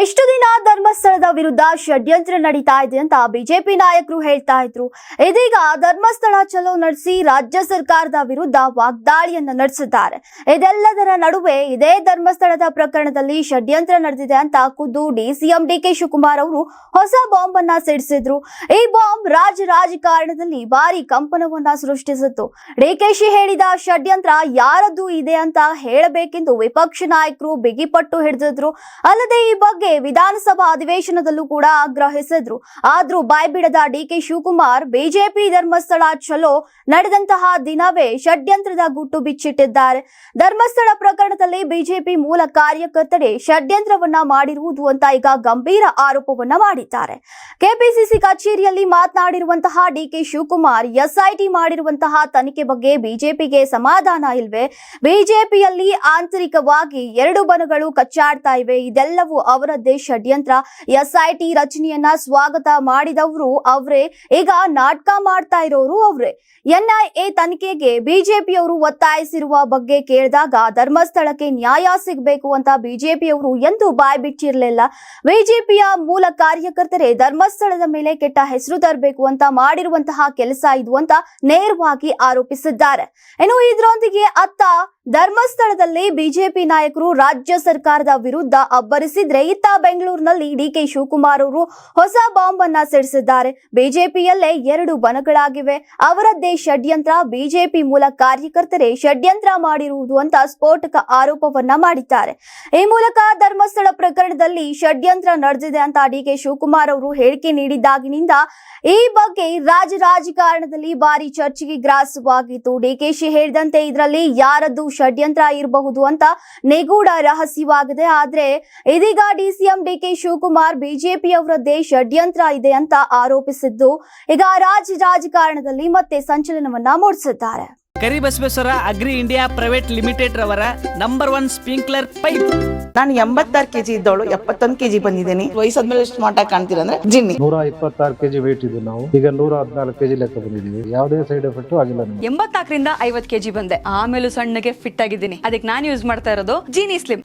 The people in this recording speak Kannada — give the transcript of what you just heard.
ಎಷ್ಟು ದಿನ ಧರ್ಮಸ್ಥಳದ ವಿರುದ್ಧ ಷಡ್ಯಂತ್ರ ನಡೀತಾ ಇದೆ ಅಂತ ಬಿಜೆಪಿ ನಾಯಕರು ಹೇಳ್ತಾ ಇದ್ರು. ಇದೀಗ ಧರ್ಮಸ್ಥಳ ಚಲೋ ನಡೆಸಿ ರಾಜ್ಯ ಸರ್ಕಾರದ ವಿರುದ್ಧ ವಾಗ್ದಾಳಿಯನ್ನ ನಡೆಸಿದ್ದಾರೆ. ಇದೆಲ್ಲದರ ನಡುವೆ ಇದೇ ಧರ್ಮಸ್ಥಳದ ಪ್ರಕರಣದಲ್ಲಿ ಷಡ್ಯಂತ್ರ ನಡೆದಿದೆ ಅಂತ ಖುದ್ದು ಡಿಸಿಎಂ ಡಿಕೆ ಶಿವಕುಮಾರ್ ಅವರು ಹೊಸ ಬಾಂಬ್ ಅನ್ನ ಸಿಡಿಸಿದ್ರು. ಈ ಬಾಂಬ್ ರಾಜ ರಾಜಕಾರಣದಲ್ಲಿ ಭಾರಿ ಕಂಪನವನ್ನ ಸೃಷ್ಟಿಸಿತ್ತು. ಡಿಕೆಶಿ ಹೇಳಿದ ಷಡ್ಯಂತ್ರ ಯಾರದ್ದು ಇದೆ ಅಂತ ಹೇಳಬೇಕೆಂದು ವಿಪಕ್ಷ ನಾಯಕರು ಬಿಗಿಪಟ್ಟು ಹಿಡಿದಿದ್ರು. ಅಲ್ಲದೆ ಈ ಬಗ್ಗೆ ವಿಧಾನಸಭಾ ಅಧಿವೇಶನದಲ್ಲೂ ಕೂಡ ಆಗ್ರಹಿಸಿದ್ರು. ಆದ್ರೂ ಬಾಯ್ಬಿಡದ ಡಿಕೆ ಶಿವಕುಮಾರ್, ಬಿಜೆಪಿ ಧರ್ಮಸ್ಥಳ ಚಲೋ ನಡೆದಂತಹ ದಿನವೇ ಷಡ್ಯಂತ್ರದ ಗುಟ್ಟು ಬಿಚ್ಚಿಟ್ಟಿದ್ದಾರೆ. ಧರ್ಮಸ್ಥಳ ಪ್ರಕರಣದಲ್ಲಿ ಬಿಜೆಪಿ ಮೂಲ ಕಾರ್ಯಕರ್ತರೇ ಷಡ್ಯಂತ್ರವನ್ನ ಮಾಡಿರುವುದು ಅಂತ ಈಗ ಗಂಭೀರ ಆರೋಪವನ್ನ ಮಾಡಿದ್ದಾರೆ. ಕೆಪಿಸಿಸಿ ಕಚೇರಿಯಲ್ಲಿ ಮಾತನಾಡಿರುವಂತಹ ಡಿಕೆ ಶಿವಕುಮಾರ್, ಎಸ್ಐಟಿ ಮಾಡಿರುವಂತಹ ತನಿಖೆ ಬಗ್ಗೆ ಬಿಜೆಪಿಗೆ ಸಮಾಧಾನ ಇಲ್ವೇ? ಬಿಜೆಪಿಯಲ್ಲಿ ಆಂತರಿಕವಾಗಿ ಎರಡು ಬನಗಳು ಕಚ್ಚಾಡ್ತಾ ಇವೆ, ಇದೆಲ್ಲವೂ ಅವರದ್ದೇ ಷಡ್ಯಂತ್ರ, ಎಸ್ಐಟಿ ರಚನೆಯನ್ನ ಸ್ವಾಗತ ಮಾಡಿದವರು ಅವರೇ. ಈಗ ನಾಟಕ ಮಾಡ್ತಾ ಇರೋರು ಅವರೇ. ಎನ್ಐಎ ತನಿಖೆಗೆ ಬಿಜೆಪಿಯವರು ಒತ್ತಾಯಿಸಿರುವ ಬಗ್ಗೆ ಕೇಳಿದಾಗ ಧರ್ಮಸ್ಥಳಕ್ಕೆ ನ್ಯಾಯ ಸಿಗಬೇಕು ಅಂತ ಬಿಜೆಪಿಯವರು ಎಂದು ಬಾಯ್ ಬಿಟ್ಟಿರಲಿಲ್ಲ. ಬಿಜೆಪಿಯ ಮೂಲ ಕಾರ್ಯಕರ್ತರೇ ಧರ್ಮಸ್ಥಳದ ಮೇಲೆ ಕೆಟ್ಟ ಹೆಸರು ತರಬೇಕು ಅಂತ ಮಾಡಿರುವಂತಹ ಕೆಲಸ ಇದು ಅಂತ ನೇರವಾಗಿ ಆರೋಪಿಸಿದ್ದಾರೆ. ಇನ್ನು ಇದರೊಂದಿಗೆ ಅತ್ತ ಧರ್ಮಸ್ಥಳದಲ್ಲಿ ಬಿಜೆಪಿ ನಾಯಕರು ರಾಜ್ಯ ಸರ್ಕಾರದ ವಿರುದ್ಧ ಅಬ್ಬರಿಸಿದ್ರೆ ಇತ್ತ ಬೆಂಗಳೂರಿನಲ್ಲಿ ಡಿಕೆ ಶಿವಕುಮಾರ್ ಅವರು ಹೊಸ ಬಾಂಬ್ ಅನ್ನ ಸಿಡಿಸಿದ್ದಾರೆ. ಬಿಜೆಪಿಯಲ್ಲೇ ಎರಡು ಬಣಗಳಾಗಿವೆ. ಅವರದ್ದೇ ಷಡ್ಯಂತ್ರ. ಬಿಜೆಪಿ ಮೂಲ ಕಾರ್ಯಕರ್ತರೇ ಷಡ್ಯಂತ್ರ ಮಾಡಿರುವುದು ಅಂತ ಸ್ಫೋಟಕ ಆರೋಪವನ್ನ ಮಾಡಿದ್ದಾರೆ. ಈ ಮೂಲಕ ಧರ್ಮಸ್ಥಳ ಪ್ರಕರಣದಲ್ಲಿ ಷಡ್ಯಂತ್ರ ನಡೆದಿದೆ ಅಂತ ಡಿಕೆ ಶಿವಕುಮಾರ್ ಅವರು ಹೇಳಿಕೆ ನೀಡಿದ್ದಾಗಿನಿಂದ ಈ ಬಗ್ಗೆ ರಾಜ ರಾಜಕಾರಣದಲ್ಲಿ ಭಾರಿ ಚರ್ಚೆಗೆ ಗ್ರಾಸವಾಗಿತ್ತು. ಡಿಕೆಶಿ ಹೇಳಿದಂತೆ ಇದರಲ್ಲಿ ಯಾರದ್ದು ಷಡ್ಯಂತ್ರ ಇರಬಹುದು ಅಂತ ನಿಗೂಢ ರಹಸ್ಯವಾಗಿದೆ. ಆದ್ರೆ ಇದೀಗ ಡಿಸಿಎಂ ಡಿಕೆ ಶಿವಕುಮಾರ್ ಬಿಜೆಪಿ ಅವರದ್ದೇ ಷಡ್ಯಂತ್ರ ಇದೆ ಅಂತ ಆರೋಪಿಸಿದ್ದು ಈಗ ರಾಜ್ಯ ರಾಜಕಾರಣದಲ್ಲಿ ಮತ್ತೆ ಸಂಚಲನವನ್ನ ಮೂಡಿಸಿದ್ದಾರೆ. Karibasaveshwara agri India private limited ರವರ ನಂಬರ್ ಒನ್ ಸ್ಪ್ರಿಂಕ್ಲರ್ ಪೈಪ್. ನಾನು ಎಂಬತ್ತಾರು ಕೆಜಿ ಇದ್ದವಳು ಎಪ್ಪತ್ತೊಂದು ಕೆಜಿ ಬಂದಿದ್ದೀನಿ. ವಯಸ್ಸಾದ್ಮೇಲೆ ಸ್ಮಾರ್ಟ್ ಆಗಿ ಕಾಣ್ತೀರ ಅಂದ್ರೆ ಜಿನ್ನಿ. ನೂರ ಇಪ್ಪತ್ತಾರು ಕೆಜಿ ವೇಟ್ ಇದ್ದು ನಾವು. ಈಗ ನೂರ ಹದಿನಾಲ್ಕು ಕೆಜಿ ಲೆಕ್ಕ ಬಂದಿದ್ದೀವಿ. ಯಾವುದೇ ಸೈಡ್ ಎಫೆಕ್ಟ್ ಆಗಿಲ್ಲ ಎಂಬತ್ತಾಕರಿಂದ ಎಂಬತ್ನಾಲ್ಕರಿಂದ ಐವತ್ ಕೆಜಿ ಬಂದೆ. ಆಮೇಲೂ ಸಣ್ಣಗೆ ಫಿಟ್ ಆಗಿದ್ದೀನಿ. ಅದಕ್ಕೆ ನಾನು ಯೂಸ್ ಮಾಡ್ತಾ ಇರೋದು ಜೀನಿ ಸ್ಲಿಮ್